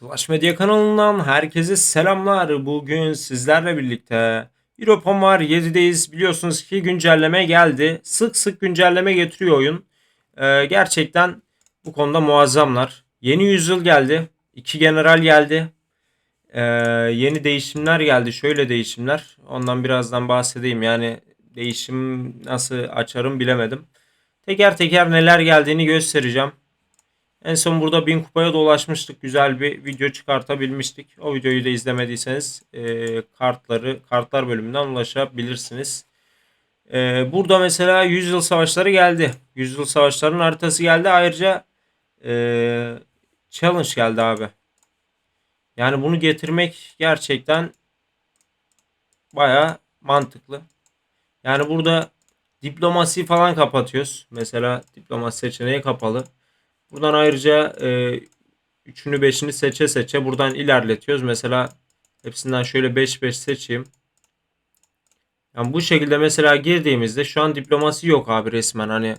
Clash Media kanalından herkese selamlar. Bugün sizlerle birlikte Europom var 7'deyiz. Biliyorsunuz ki güncelleme geldi. Sık sık güncelleme getiriyor oyun. Ee, gerçekten bu konuda muazzamlar. Yeni yüzyıl geldi. İki general geldi. Ee, yeni değişimler geldi. Şöyle değişimler. Ondan birazdan bahsedeyim. Yani değişim nasıl açarım bilemedim. Teker teker neler geldiğini göstereceğim. En son burada 1000 kupaya dolaşmıştık. Güzel bir video çıkartabilmiştik. O videoyu da izlemediyseniz e, kartları kartlar bölümünden ulaşabilirsiniz. E, burada mesela Yüzyıl Savaşları geldi. Yüzyıl Savaşları'nın haritası geldi. Ayrıca e, challenge geldi abi. Yani bunu getirmek gerçekten baya mantıklı. Yani burada diplomasi falan kapatıyoruz. Mesela diplomasi seçeneği kapalı. Buradan ayrıca e, üçünü beşini seçe seçe buradan ilerletiyoruz. Mesela hepsinden şöyle 5-5 seçeyim. Yani bu şekilde mesela girdiğimizde şu an diplomasi yok abi resmen. Hani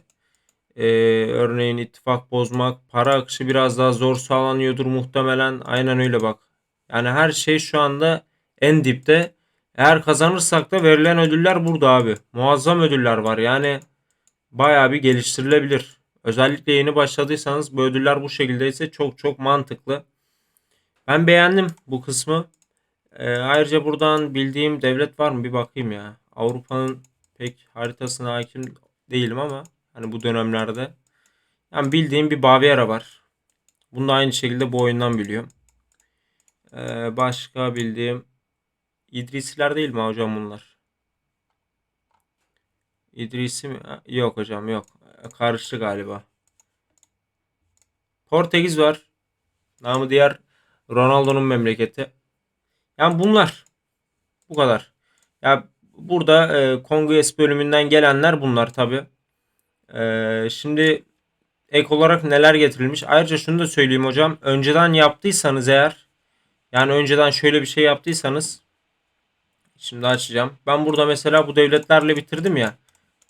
e, örneğin ittifak bozmak, para akışı biraz daha zor sağlanıyordur muhtemelen. Aynen öyle bak. Yani her şey şu anda en dipte. Eğer kazanırsak da verilen ödüller burada abi. Muazzam ödüller var. Yani bayağı bir geliştirilebilir. Özellikle yeni başladıysanız bu ödüller bu şekildeyse çok çok mantıklı. Ben beğendim bu kısmı. Ee, ayrıca buradan bildiğim devlet var mı bir bakayım ya. Avrupa'nın pek haritasına hakim değilim ama hani bu dönemlerde. Yani bildiğim bir Baviera var. Bunu da aynı şekilde bu oyundan biliyorum. Ee, başka bildiğim İdrisiler değil mi hocam bunlar? İdrisi mi? Yok hocam yok. Karıştı galiba. Portekiz var. Namı diğer Ronaldo'nun memleketi. Yani bunlar. Bu kadar. Ya burada e, Kongres bölümünden gelenler bunlar tabi. E, şimdi ek olarak neler getirilmiş. Ayrıca şunu da söyleyeyim hocam. Önceden yaptıysanız eğer yani önceden şöyle bir şey yaptıysanız şimdi açacağım. Ben burada mesela bu devletlerle bitirdim ya.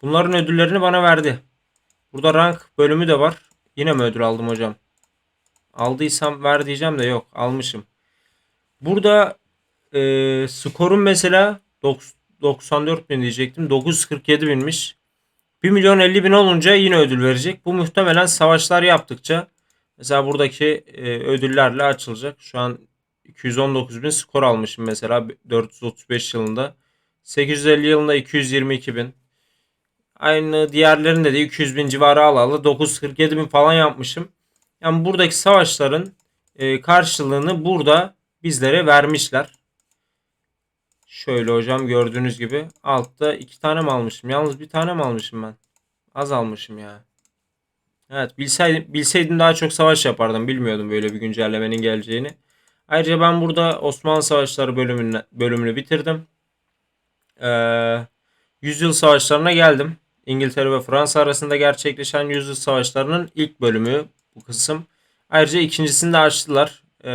Bunların ödüllerini bana verdi. Burada rank bölümü de var. Yine mi ödül aldım hocam? Aldıysam ver diyeceğim de yok almışım. Burada e, skorum mesela 94 bin diyecektim. 947 binmiş. 1 milyon 50 bin olunca yine ödül verecek. Bu muhtemelen savaşlar yaptıkça mesela buradaki e, ödüllerle açılacak. Şu an 219 bin skor almışım mesela 435 yılında. 850 yılında 222 bin. Aynı diğerlerinde de 200 bin civarı alalı 947 bin falan yapmışım. Yani buradaki savaşların e, karşılığını burada bizlere vermişler. Şöyle hocam gördüğünüz gibi altta iki tane mi almışım? Yalnız bir tane mi almışım ben? Az almışım ya. Evet bilseydim, bilseydim daha çok savaş yapardım. Bilmiyordum böyle bir güncellemenin geleceğini. Ayrıca ben burada Osmanlı Savaşları bölümünü, bölümünü bitirdim. Ee, Yüzyıl Savaşlarına geldim. İngiltere ve Fransa arasında gerçekleşen yüzyıl savaşlarının ilk bölümü bu kısım. Ayrıca ikincisini de açtılar. Ee,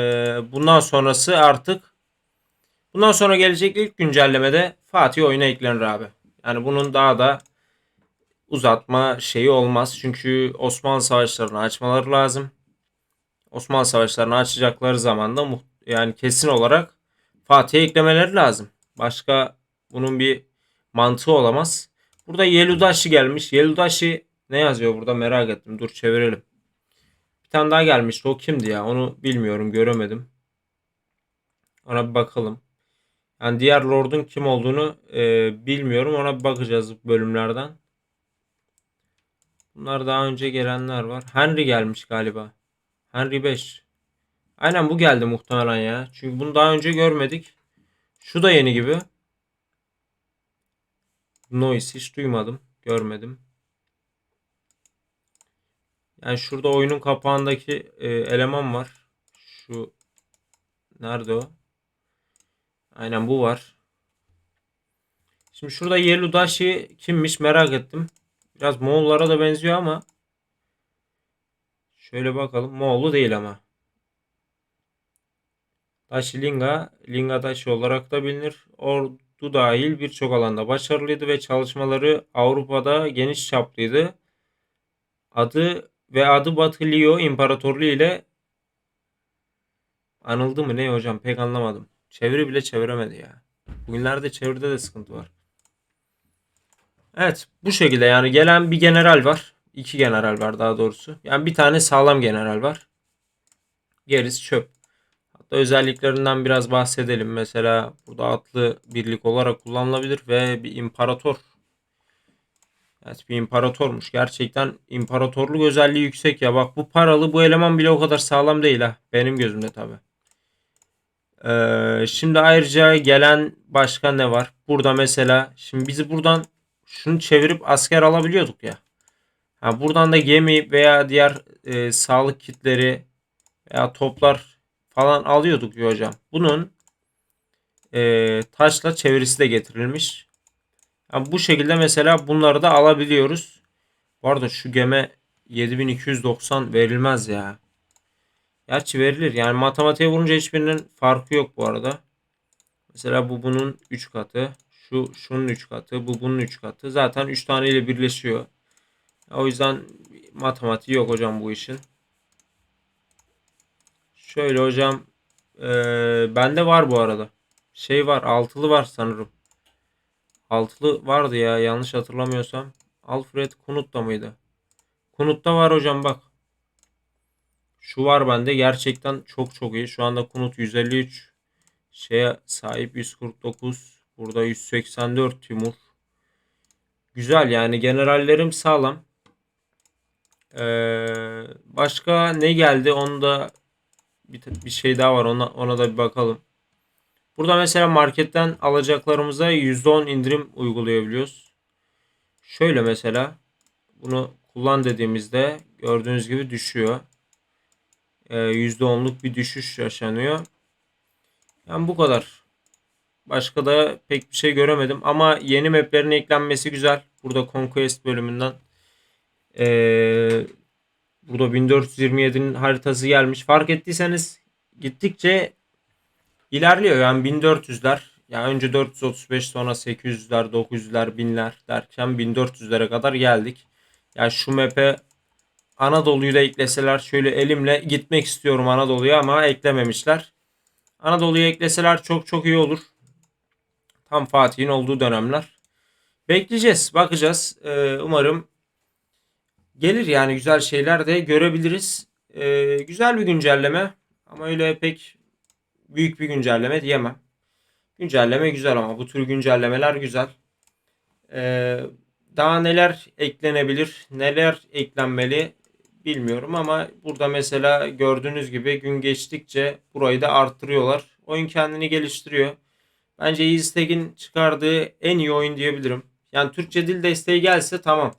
bundan sonrası artık bundan sonra gelecek ilk güncellemede Fatih oyuna eklenir abi. Yani bunun daha da uzatma şeyi olmaz. Çünkü Osmanlı savaşlarını açmaları lazım. Osmanlı savaşlarını açacakları zaman da yani kesin olarak Fatih'e eklemeleri lazım. Başka bunun bir mantığı olamaz. Burada Yeludashi gelmiş. Yeludashi ne yazıyor burada merak ettim. Dur çevirelim. Bir tane daha gelmiş. O kimdi ya? Onu bilmiyorum. Göremedim. Ona bir bakalım. Yani diğer Lord'un kim olduğunu e, bilmiyorum. Ona bir bakacağız bölümlerden. Bunlar daha önce gelenler var. Henry gelmiş galiba. Henry 5. Aynen bu geldi muhtemelen ya. Çünkü bunu daha önce görmedik. Şu da yeni gibi. Noise hiç duymadım. Görmedim. Yani şurada oyunun kapağındaki e, eleman var. Şu nerede o? Aynen bu var. Şimdi şurada Yeludashi kimmiş merak ettim. Biraz Moğollara da benziyor ama şöyle bakalım. Moğollu değil ama. Dashi Linga, Linga Dashi olarak da bilinir. Ordu dahil birçok alanda başarılıydı ve çalışmaları Avrupa'da geniş çaplıydı. Adı ve adı Batı Liao İmparatorluğu ile Anıldı mı ne hocam pek anlamadım. Çeviri bile çeviremedi ya. Bugünlerde çeviride de sıkıntı var. Evet bu şekilde yani gelen bir general var. İki general var daha doğrusu. Yani bir tane sağlam general var. Gerisi çöp. Hatta özelliklerinden biraz bahsedelim. Mesela burada atlı birlik olarak kullanılabilir ve bir imparator. Evet bir imparatormuş. Gerçekten imparatorluk özelliği yüksek ya. Bak bu paralı bu eleman bile o kadar sağlam değil ha. Benim gözümde tabi. Ee, şimdi ayrıca gelen başka ne var? Burada mesela şimdi bizi buradan şunu çevirip asker alabiliyorduk ya. Ha, buradan da gemi veya diğer e, sağlık kitleri veya toplar falan alıyorduk ya hocam. Bunun e, taşla çevirisi de getirilmiş. Yani bu şekilde mesela bunları da alabiliyoruz. Bu arada şu geme 7290 verilmez ya. Gerçi verilir. Yani matematiğe vurunca hiçbirinin farkı yok bu arada. Mesela bu bunun 3 katı. Şu şunun 3 katı. Bu bunun 3 katı. Zaten 3 tane ile birleşiyor. O yüzden matematiği yok hocam bu işin. Şöyle hocam. Ee, bende var bu arada. Şey var. Altılı var sanırım. Altılı vardı ya. Yanlış hatırlamıyorsam. Alfred Kunut'ta mıydı? Kunut'ta var hocam bak. Şu var bende. Gerçekten çok çok iyi. Şu anda Kunut 153 şeye sahip 149. Burada 184 Timur. Güzel yani generallerim sağlam. Ee, başka ne geldi? Onu da bir, bir şey daha var. Ona, ona da bir bakalım. Burada mesela marketten alacaklarımıza %10 indirim uygulayabiliyoruz. Şöyle mesela bunu kullan dediğimizde gördüğünüz gibi düşüyor. Ee, %10'luk bir düşüş yaşanıyor. Yani bu kadar. Başka da pek bir şey göremedim. Ama yeni maplerin eklenmesi güzel. Burada Conquest bölümünden. Ee, burada 1427'nin haritası gelmiş. Fark ettiyseniz gittikçe ilerliyor. Yani 1400'ler. Yani önce 435 sonra 800'ler, 900'ler, 1000'ler derken 1400'lere kadar geldik. Yani şu map'e Anadolu'yu da ekleseler şöyle elimle gitmek istiyorum Anadolu'ya ama eklememişler. Anadolu'yu ekleseler çok çok iyi olur. Tam Fatih'in olduğu dönemler. Bekleyeceğiz, bakacağız. Ee, umarım gelir yani güzel şeyler de görebiliriz. Ee, güzel bir güncelleme ama öyle pek büyük bir güncelleme diyemem. Güncelleme güzel ama bu tür güncellemeler güzel. Ee, daha neler eklenebilir, neler eklenmeli bilmiyorum ama burada mesela gördüğünüz gibi gün geçtikçe burayı da arttırıyorlar. Oyun kendini geliştiriyor. Bence EasyTech'in çıkardığı en iyi oyun diyebilirim. Yani Türkçe dil desteği gelse tamam.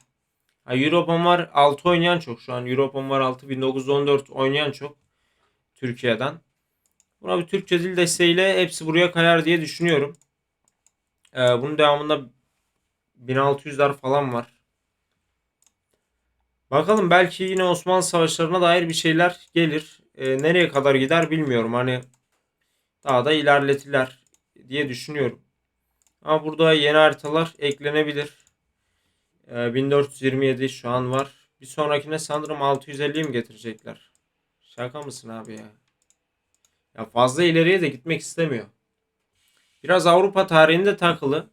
Ha, Europon var 6 oynayan çok. Şu an Europon var 6 1914 oynayan çok. Türkiye'den. Buna bir Türkçe dil desteğiyle hepsi buraya kayar diye düşünüyorum. Ee, bunun devamında 1600'ler falan var. Bakalım belki yine Osmanlı savaşlarına dair bir şeyler gelir. Ee, nereye kadar gider bilmiyorum. Hani daha da ilerletirler diye düşünüyorum. Ama burada yeni haritalar eklenebilir. Ee, 1427 şu an var. Bir sonrakine sanırım 650 mi getirecekler? Şaka mısın abi ya? Ya fazla ileriye de gitmek istemiyor. Biraz Avrupa tarihinde takılı.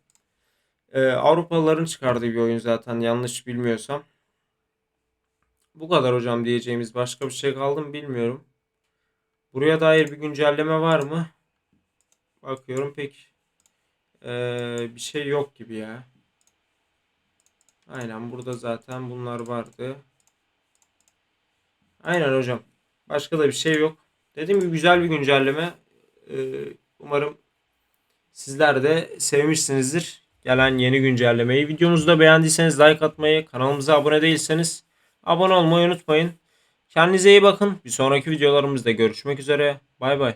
Ee, Avrupalıların çıkardığı bir oyun zaten yanlış bilmiyorsam. Bu kadar hocam diyeceğimiz başka bir şey kaldı mı bilmiyorum. Buraya dair bir güncelleme var mı? Bakıyorum pek ee, bir şey yok gibi ya. Aynen burada zaten bunlar vardı. Aynen hocam. Başka da bir şey yok. Dediğim gibi güzel bir güncelleme. Ee, umarım sizler de sevmişsinizdir. Gelen yeni güncellemeyi. Videomuzu da beğendiyseniz like atmayı, kanalımıza abone değilseniz abone olmayı unutmayın. Kendinize iyi bakın. Bir sonraki videolarımızda görüşmek üzere. Bay bay.